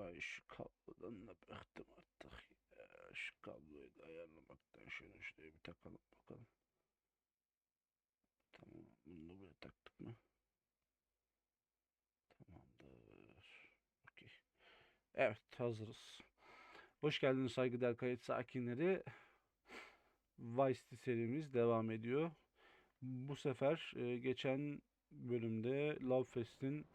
Ay şu kablodan da bıktım artık ya. Şu kabloyu da ayarlamaktan şöyle şuraya bir takalım bakalım. Tamam bunu buraya taktık mı? Tamamdır. Okey. Evet hazırız. Hoş geldiniz saygıdeğer kayıt sakinleri. Vice serimiz devam ediyor. Bu sefer e, geçen bölümde Love Fest'in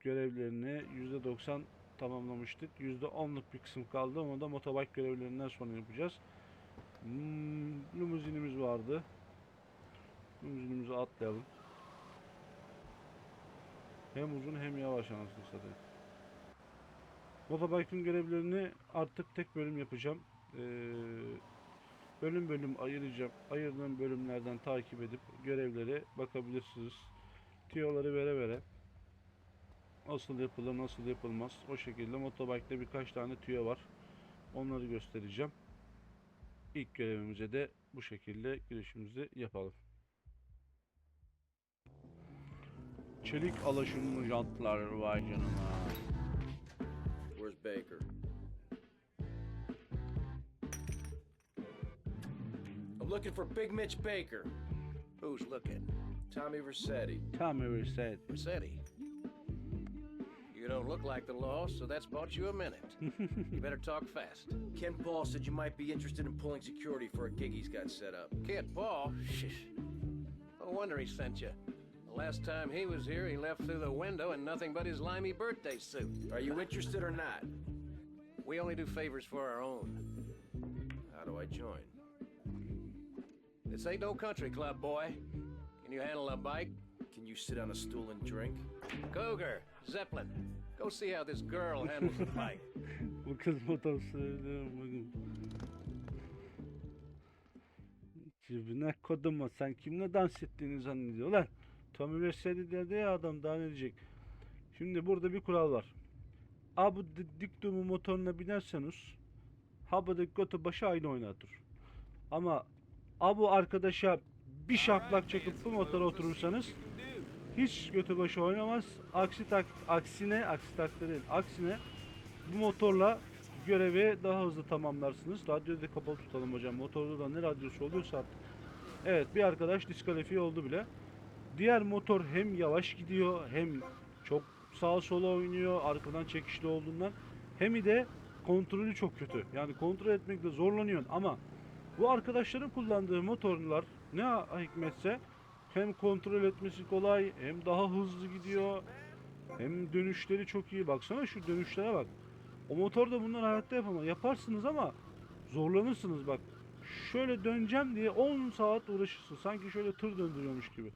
görevlerini %90 tamamlamıştık. %10'luk bir kısım kaldı. Onu da motobike görevlerinden sonra yapacağız. Hmm, limuzinimiz vardı. Limuzinimizi atlayalım. Hem uzun hem yavaş anasını satayım. Motobike'ın görevlerini artık tek bölüm yapacağım. Ee, bölüm bölüm ayıracağım. Ayırdığım bölümlerden takip edip görevlere bakabilirsiniz. Tiyoları vere vere nasıl yapılır nasıl yapılmaz o şekilde motobike'de birkaç tane tüyo var. Onları göstereceğim. İlk görevimize de bu şekilde girişimizi yapalım. Çelik alaşımlı jantlar vay canına. Where's Baker? I'm looking for Big Mitch Baker. Who's looking? Tommy Versetti. Tam ever said. Rossetti. You don't look like the law, so that's bought you a minute. you better talk fast. Ken Paul said you might be interested in pulling security for a gig he's got set up. Ken Paul? Shh. No wonder he sent you. The last time he was here, he left through the window in nothing but his limey birthday suit. Are you interested or not? We only do favors for our own. How do I join? This ain't no country club, boy. Can you handle a bike? Can you sit on a stool and drink? Cougar, Zeppelin, go see how this girl handles a bike. Bu kız motor söylüyorum bugün. Cebine koduma sen kimle dans ettiğini zannediyor lan. Tommy Versetti dedi ya adam daha ne diyecek. Şimdi burada bir kural var. Abu di- diktumu motoruna binerseniz Habı götü başı aynı oynatır. Ama Abu arkadaşa bir şaplak çekip bu motora oturursanız hiç götü başı oynamaz. Aksi tak aksine aksi takdir değil. Aksine bu motorla görevi daha hızlı tamamlarsınız. Radyoyu da kapalı tutalım hocam. Motorda da ne radyosu oluyorsa artık. Evet bir arkadaş diskalifiye oldu bile. Diğer motor hem yavaş gidiyor hem çok sağa sola oynuyor arkadan çekişli olduğundan. Hem de kontrolü çok kötü. Yani kontrol etmekte zorlanıyorsun ama bu arkadaşların kullandığı motorlar ne hikmetse hem kontrol etmesi kolay hem daha hızlı gidiyor hem dönüşleri çok iyi. Baksana şu dönüşlere bak. O motorda bunları hayatta yapamaz. Yaparsınız ama zorlanırsınız bak. Şöyle döneceğim diye 10 saat uğraşırsın. Sanki şöyle tır döndürüyormuş gibi.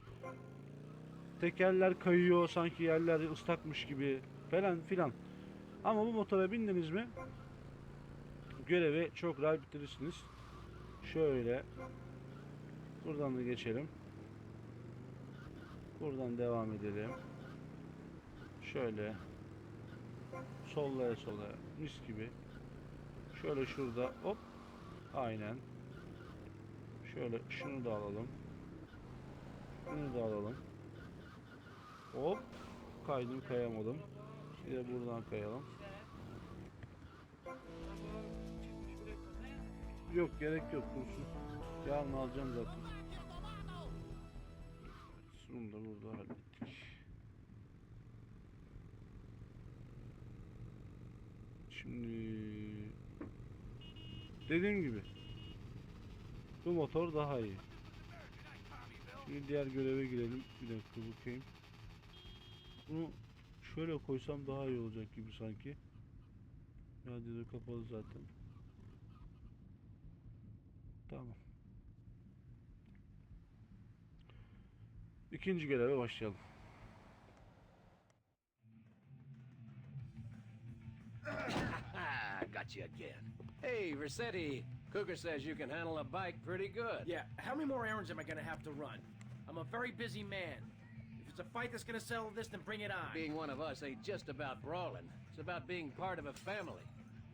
Tekerler kayıyor sanki yerler ıslakmış gibi falan filan. Ama bu motora bindiniz mi görevi çok rahat bitirirsiniz. Şöyle buradan da geçelim. Buradan devam edelim. Şöyle sollaya sollaya mis gibi. Şöyle şurada hop aynen. Şöyle şunu da alalım. Şunu da alalım. Hop kaydım kayamadım. Bir de buradan kayalım. Yok gerek yok dursun. Yarın alacağım zaten. Şunu da burada hallettik. Şimdi dediğim gibi bu motor daha iyi. Şimdi diğer göreve girelim. Bir dakika bakayım. Bunu şöyle koysam daha iyi olacak gibi sanki. Radyo kapalı zaten. Tamam. İkinci göreve başlayalım. Ah, got you again. Hey, Rossetti, Cougar says you can handle a bike pretty good. Yeah, how many more errands am I gonna have to run? I'm a very busy man. If it's a fight that's gonna settle this, then bring it on. Being one of us ain't just about brawling. It's about being part of a family.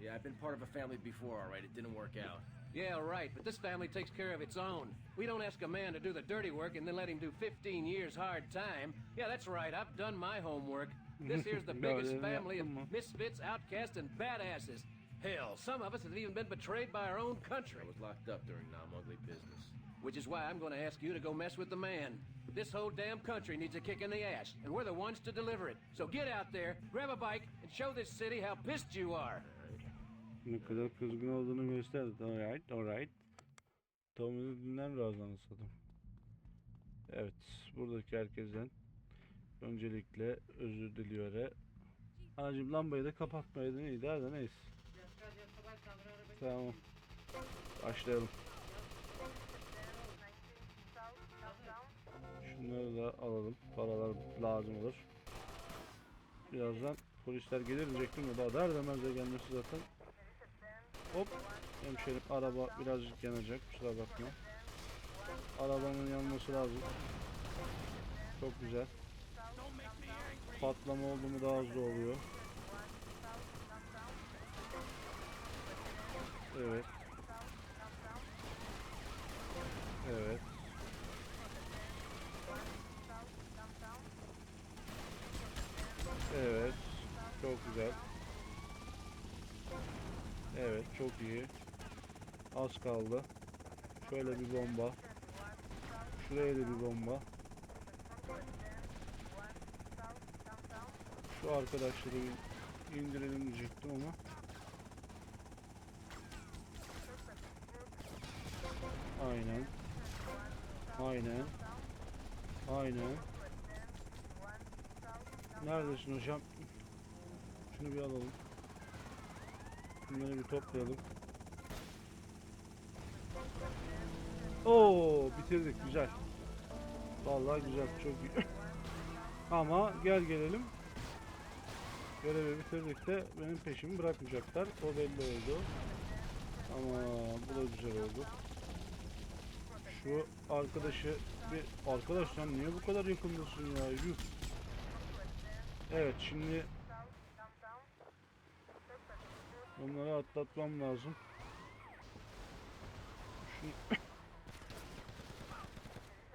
Yeah, I've been part of a family before, alright? It didn't work out. Yeah, right, but this family takes care of its own. We don't ask a man to do the dirty work and then let him do 15 years hard time. Yeah, that's right, I've done my homework. This here's the Ya biggest family of mm-hmm. misfits, outcasts, and badasses. Hell, some of us have even been betrayed by our own country. I was locked up during Nam Ugly business. Which is why I'm going to ask you to go mess with the man. This whole damn country needs a kick in the ass, and we're the ones to deliver it. So get out there, grab a bike, and show this city how pissed you are. Ne kadar kızgın olduğunu gösterdi. Alright, alright. Tommy'yi dinler razı anlasadım. Evet, buradaki herkesten öncelikle özür diliyor. Anacım lambayı da kapatmayaydın iyiydi de neyse. Tamam. Başlayalım. Şunları da alalım. Paralar lazım olur. Birazdan polisler gelir diyecektim de daha der demez de gelmesi zaten. Hop. Hemşerim araba birazcık yanacak. Kusura bakma. Arabanın yanması lazım. Çok güzel. Patlama oldu mu daha hızlı oluyor. Evet. Evet. Çok güzel. Evet çok iyi. Az kaldı. Şöyle bir bomba. Şuraya da bir bomba. Şu arkadaşları indirelim diyecektim ama. Aynen. Aynen. Aynen. Neredesin hocam? Şunu bir alalım. Bunları bir toplayalım. Oo, bitirdik güzel. Vallahi güzel, çok iyi. Ama gel gelelim. Görevi bitirdik de benim peşimi bırakmayacaklar. O belli oldu. Ama bu da güzel oldu. Şu arkadaşı bir arkadaş sen niye bu kadar yakındasın ya? Yuh. Evet şimdi Onları atlatmam lazım. Şunu...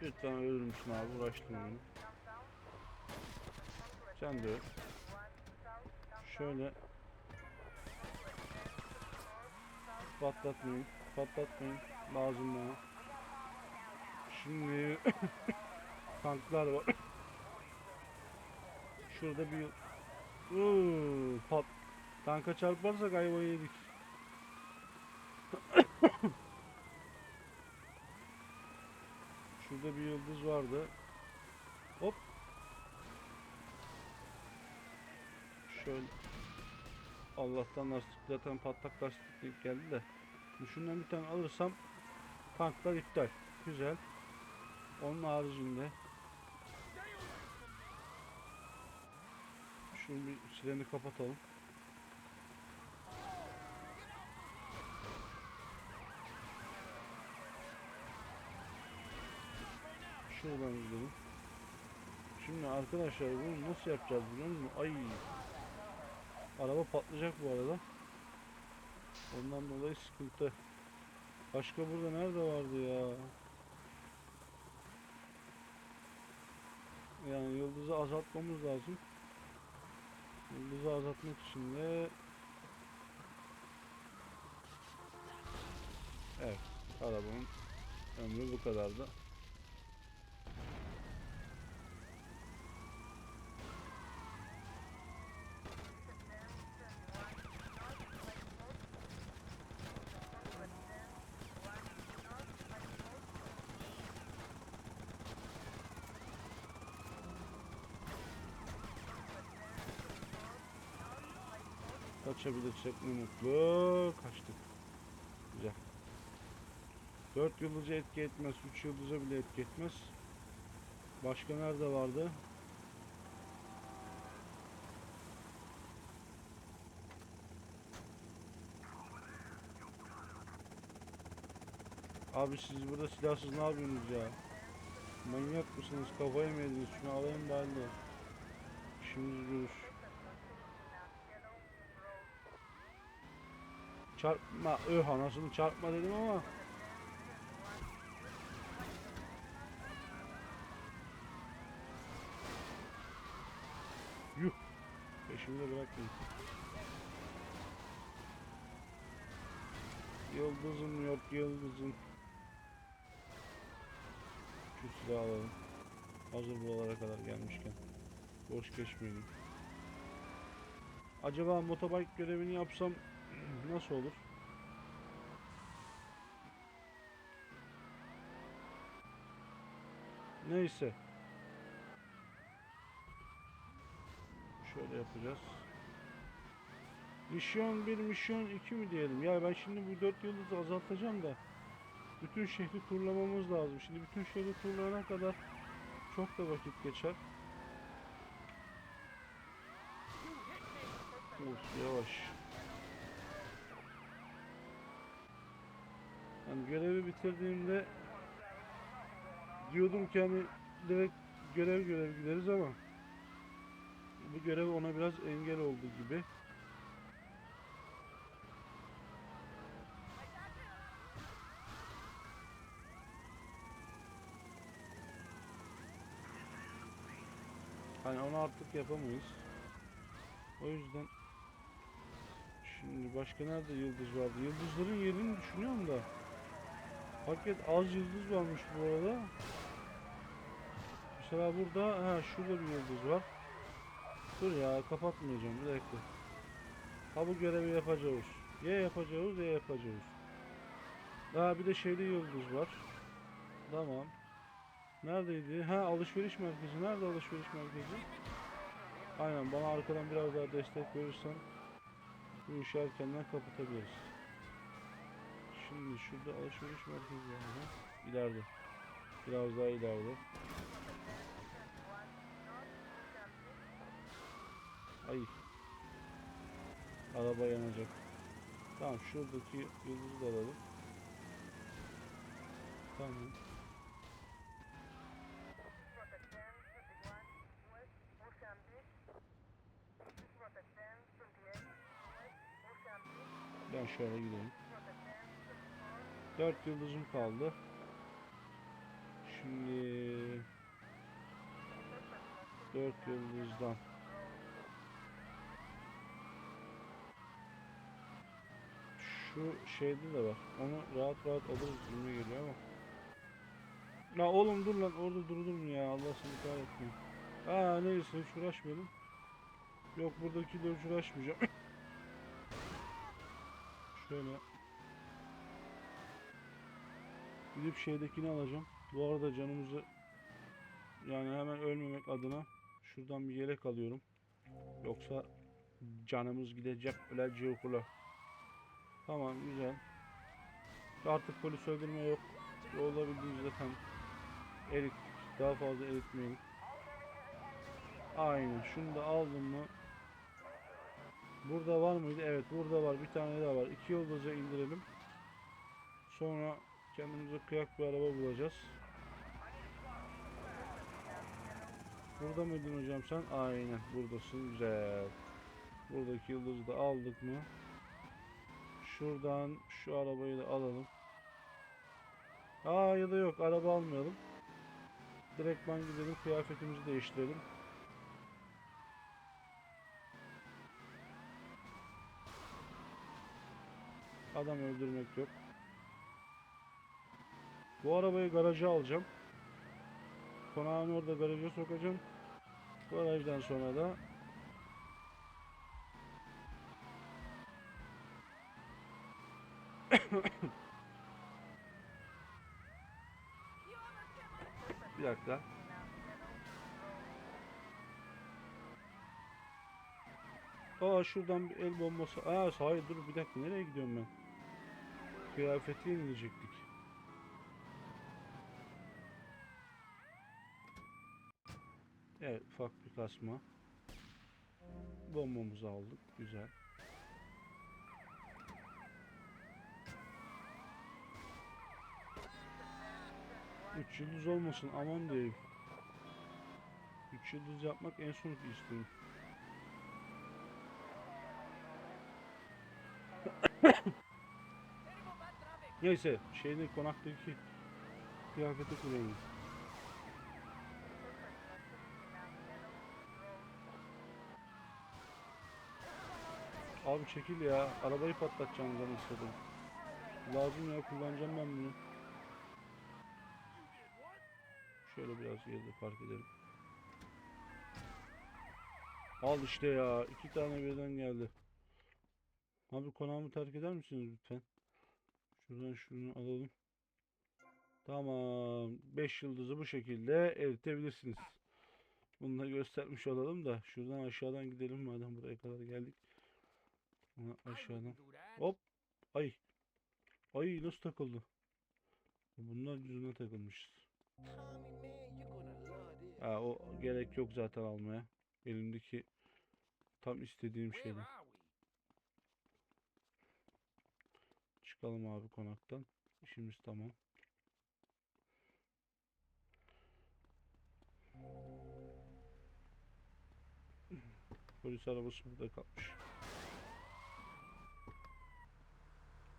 Lütfen ölür müsün abi? Uğraştım beni. Sen de öl. Şöyle patlatmayın. Patlatmayın. Lazım bana. Şimdi tanklar var. Şurada bir Uuu, pat Tanka çarparsak ayvayı yedik. Şurada bir yıldız vardı. Hop. Şöyle. Allah'tan lastik zaten patlak lastik denk geldi de. Şundan bir tane alırsam tanklar iptal. Güzel. Onun haricinde şunu bir sileni kapatalım. Şuradan gidelim. Şimdi arkadaşlar bunu nasıl yapacağız biliyor musunuz? Ay. Araba patlayacak bu arada. Ondan dolayı sıkıntı. Başka burada nerede vardı ya? Yani yıldızı azaltmamız lazım. Yıldızı azaltmak için de Evet, arabanın ömrü bu kadardı. Kaçabilirsek ne mutlu. Kaçtık. Güzel. 4 yıldızı etki etmez. 3 yıldıza bile etki etmez. Başka nerede vardı? Abi siz burada silahsız ne yapıyorsunuz ya? Manyak mısınız? Kafayı mı yediniz? Şunu alayım bari de. İşimiz görür. Çarpma. Öh anasını çarpma dedim ama. Yuh. peşimde bırakmayın. Yıldızım yok yıldızım. Şu silahı alalım. Hazır buralara kadar gelmişken. Boş geçmeyelim. Acaba motobike görevini yapsam nasıl olur? Neyse. Şöyle yapacağız. Misyon 1, misyon 2 mi diyelim? Ya ben şimdi bu 4 yıldızı azaltacağım da bütün şehri turlamamız lazım. Şimdi bütün şehri turlayana kadar çok da vakit geçer. Of yavaş. Hani görevi bitirdiğimde diyordum ki hani direkt görev görev gideriz ama bu görev ona biraz engel oldu gibi. Hani onu artık yapamayız. O yüzden şimdi başka nerede yıldız vardı? Yıldızların yerini düşünüyorum da. Paket az yıldız varmış bu arada. Mesela burada ha şurada bir yıldız var. Dur ya kapatmayacağım bir dakika. Ha bu görevi yapacağız. Ya yapacağız ya yapacağız. Daha bir de şeyde yıldız var. Tamam. Neredeydi? Ha alışveriş merkezi. Nerede alışveriş merkezi? Aynen bana arkadan biraz daha destek verirsen bu işi erkenden kapatabiliriz. Şimdi şurada alışveriş merkezi. Ha? İleride. Biraz daha ileride. Ay. Araba yanacak. Tamam şuradaki yıldızı da alalım. Tamam. Ben şöyle gidelim. 4 yıldızım kaldı. Şimdi 4 yıldızdan Şu şeyde de var. Onu rahat rahat alırız gibi geliyor ama. La oğlum dur lan orada durdur mu ya Allah seni kahretsin. Aa neyse hiç uğraşmayalım. Yok buradaki de hiç uğraşmayacağım. Şöyle. Gidip şeydekini alacağım. Bu arada canımızı yani hemen ölmemek adına şuradan bir yelek alıyorum. Yoksa canımız gidecek öyle okula. Tamam güzel. Artık polis öldürme yok. Olabildiğince zaten erittik. Daha fazla eritmeyelim. Aynen. Şunu da aldım mı? Burada var mıydı? Evet burada var. Bir tane daha var. İki yıldızı indirelim. Sonra kendimize kıyak bir araba bulacağız. Burada mıydın hocam sen? Aynen buradasın. Güzel. Buradaki yıldızı da aldık mı? Şuradan şu arabayı da alalım. Aa ya da yok araba almayalım. Direktman gidelim kıyafetimizi değiştirelim. Adam öldürmek yok. Bu arabayı garaja alacağım. Konağın orada garaja sokacağım. Garajdan sonra da Bir dakika. Aa şuradan bir el bombası. Aa hayır dur bir dakika nereye gidiyorum ben? Kıyafeti yenilecektik. Evet ufak bir kasma. Bombamızı aldık. Güzel. Üç yıldız olmasın aman diyeyim. Üç yıldız yapmak en son istiyorum. Neyse şeyde konaktaki kıyafeti kullanayım. Abi çekil ya. Arabayı patlatacağım canım istedim. Lazım ya kullanacağım ben bunu. Şöyle biraz geride park edelim. Al işte ya. iki tane birden geldi. Abi konağımı terk eder misiniz lütfen? Şuradan şunu alalım. Tamam. 5 yıldızı bu şekilde eritebilirsiniz. Bunu da göstermiş olalım da. Şuradan aşağıdan gidelim madem buraya kadar geldik. Bunu aşağıdan. Hop. Ay. Ay nasıl takıldı? Bunlar yüzüne takılmışız. Ha, o gerek yok zaten almaya. Elimdeki tam istediğim şeyden. Çıkalım abi konaktan. İşimiz tamam. Polis arabası burada kalmış.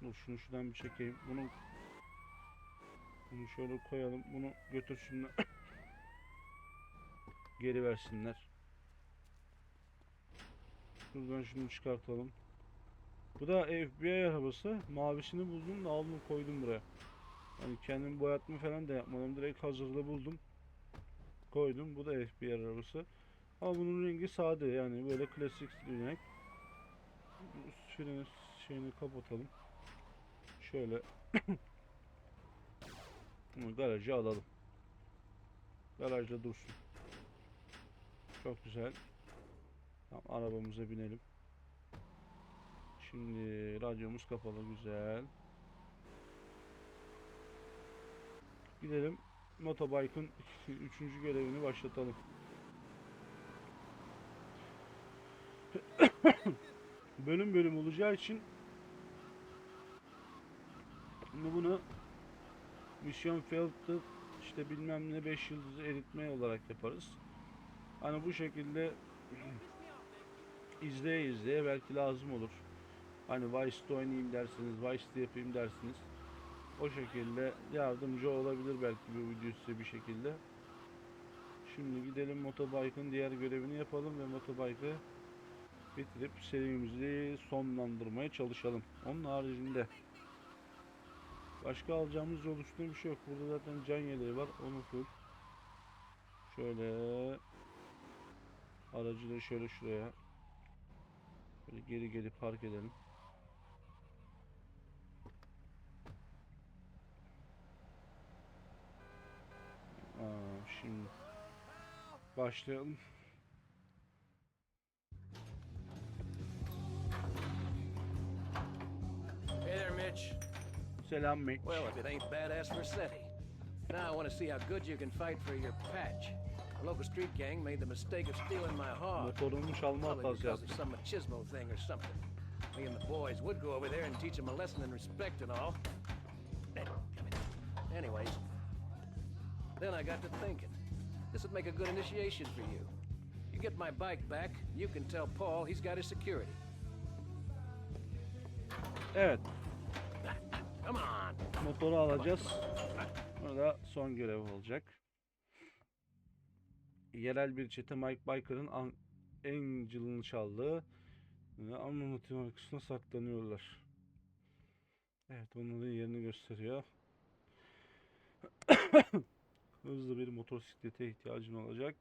Dur şunu şuradan bir çekeyim. Bunu bunu şöyle koyalım. Bunu götürsünler. Geri versinler. Şuradan şunu çıkartalım. Bu da FBI arabası. Mavisini buldum da aldım koydum buraya. Hani kendim boyatma falan da yapmadım. Direkt hazırda buldum. Koydum. Bu da FBI arabası. Ama bunun rengi sade yani böyle klasik renk. Freni şeyini kapatalım. Şöyle bunu garaja alalım. Garajda dursun. Çok güzel. Tamam arabamıza binelim. Şimdi radyomuz kapalı güzel. Gidelim motobike'ın üçüncü görevini başlatalım. bölüm bölüm olacağı için şimdi bunu misyon field'ı işte bilmem ne 5 yıldızı eritme olarak yaparız. Hani bu şekilde izleye izleye belki lazım olur. Hani Vice'de oynayayım dersiniz, Vice'de yapayım dersiniz. O şekilde yardımcı olabilir belki bu video size bir şekilde. Şimdi gidelim motobike'ın diğer görevini yapalım ve motobike'ı bitirip serimizi sonlandırmaya çalışalım. Onun haricinde başka alacağımız yol bir şey yok. Burada zaten can yeleği var. Onu full. Şöyle aracı da şöyle şuraya böyle geri geri park edelim. Aa, şimdi başlayalım. Hey there, Mitch. Selam. Well, if it ain't badass Mercetti. Now I want to see how good you can fight for your patch. A local street gang made the mistake of stealing my hog. Motorumu çalma hatası because yaptı. of some machismo thing or something. Me and the boys would go over there and teach them a lesson in respect and all. Eh. Anyways, then I got to thinking. This would make a good initiation for you. You get my bike back, you can tell Paul he's got his security. Evet. Motoru alacağız. Burada son görev olacak. Yerel bir çete Mike Biker'ın an- Angel'ını çaldığı ve anlamatık arkasına saklanıyorlar. Evet, onların yerini gösteriyor. Hızlı bir motosiklete ihtiyacın olacak.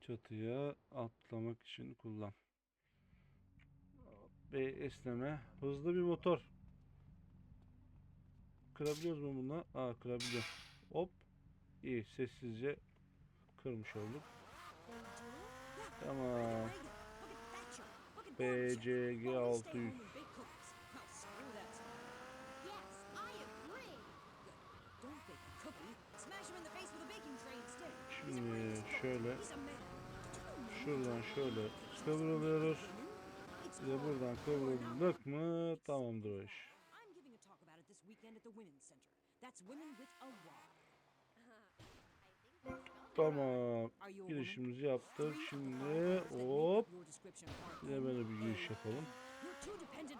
Çatıya atlamak için kullan. Ve esneme. Hızlı bir motor. Kırabiliyoruz mu bunu? Aa kırabiliyor. Hop. İyi sessizce kırmış olduk. Tamam. BCG 600. Şimdi şöyle şuradan şöyle kıvrılıyoruz. Bir de buradan kıvrıldık mı tamamdır o iş. Tamam. Girişimizi yaptık. Şimdi hop. Bir de böyle bir giriş yapalım. You're too dependent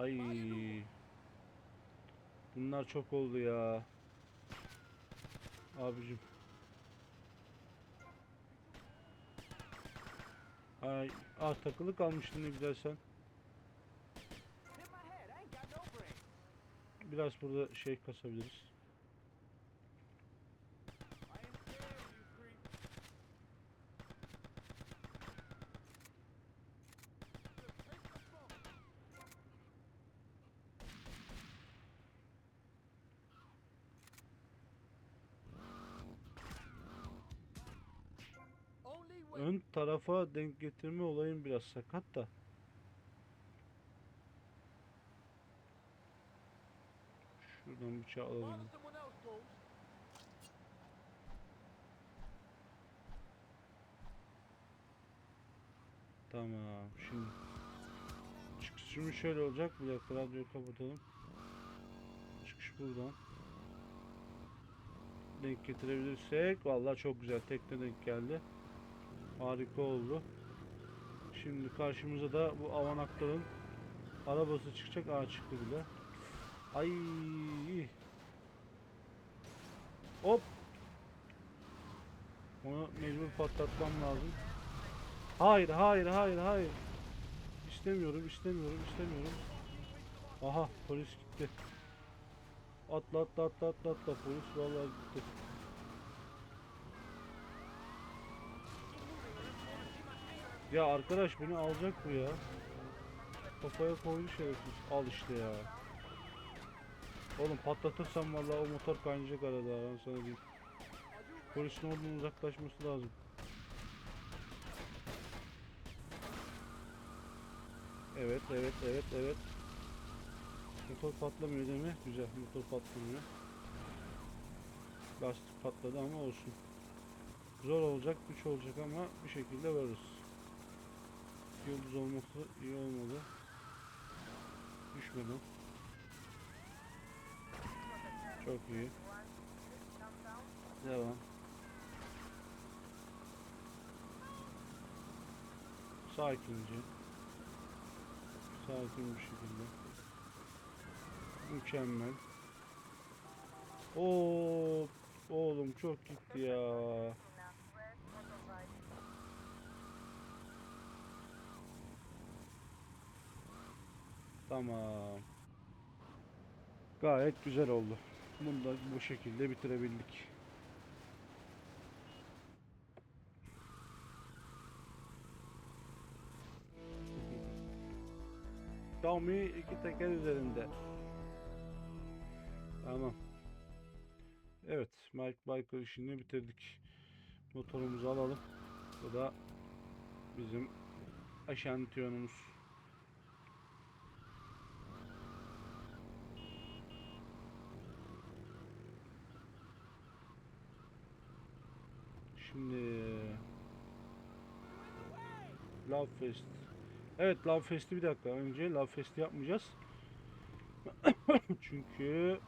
Ay. Bunlar çok oldu ya. Abicim. Ay, ah takılı kalmıştın ne güzel sen. Biraz burada şey kasabiliriz. Ön tarafa denk getirme olayım biraz sakat da. Şuradan bıçağı alalım. Tamam. Şimdi çıkışımız şöyle olacak. Bir dakika radyoyu kapatalım. Çıkış buradan. Denk getirebilirsek vallahi çok güzel tekne denk geldi. Harika oldu. Şimdi karşımıza da bu avanakların arabası çıkacak. Aa çıktı bile. Ay. Hop. Onu mecbur patlatmam lazım. Hayır, hayır, hayır, hayır. İstemiyorum, istemiyorum, istemiyorum. Aha, polis gitti. Atla, atla, atla, atla, atla. Polis vallahi gitti. Ya arkadaş beni alacak bu ya. Kafaya koydu şerefsiz. Al işte ya. Oğlum patlatırsam vallahi o motor kaynayacak arada ben sana diyeyim. Polisin oradan uzaklaşması lazım. Evet, evet, evet, evet. Motor patlamıyor değil mi? Güzel, motor patlamıyor. Lastik patladı ama olsun. Zor olacak, güç olacak ama bir şekilde varız. Yıldız olması iyi olmadı. Düşmedi. Çok iyi. Devam. Sakince. Sakin bir şekilde. Mükemmel. Oo, oğlum çok gitti ya. Tamam. Gayet güzel oldu. Bunu da bu şekilde bitirebildik. Xiaomi iki teker üzerinde. Tamam. Evet, Mike Biker işini bitirdik. Motorumuzu alalım. Bu da bizim aşantiyonumuz. Şimdi Love Fest. Evet Love Fest'i bir dakika önce Love Fest'i yapmayacağız. Çünkü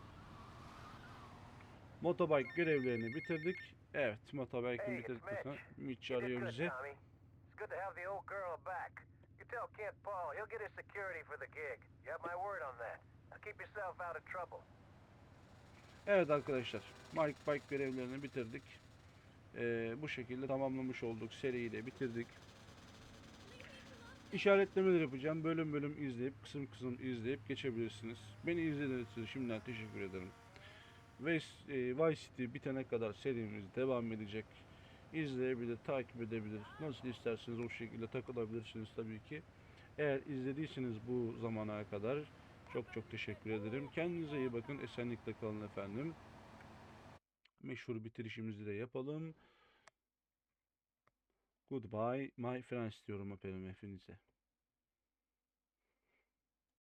Motobike görevlerini bitirdik. Evet, motobike'ini Hey, it's bitirdikten sonra Mitch. Mitch arıyor bizi. Tommy. It's good to have the old girl back. You tell Kent Paul he'll get his security for the gig. You have my word on that. Now keep yourself out of trouble. Evet arkadaşlar, Mike Bike görevlerini bitirdik. Ee, bu şekilde tamamlamış olduk. Seriyi de bitirdik. İşaretlemeler yapacağım. Bölüm bölüm izleyip, kısım kısım izleyip geçebilirsiniz. Beni izlediğiniz için şimdiden teşekkür ederim. Ve e, Vice City bitene kadar serimiz devam edecek. İzleyebilir, takip edebilir. Nasıl isterseniz o şekilde takılabilirsiniz tabii ki. Eğer izlediyseniz bu zamana kadar çok çok teşekkür ederim. Kendinize iyi bakın. Esenlikle kalın efendim. Meşhur bitirişimizi de yapalım. Goodbye my friends diyorum efendim hepinize.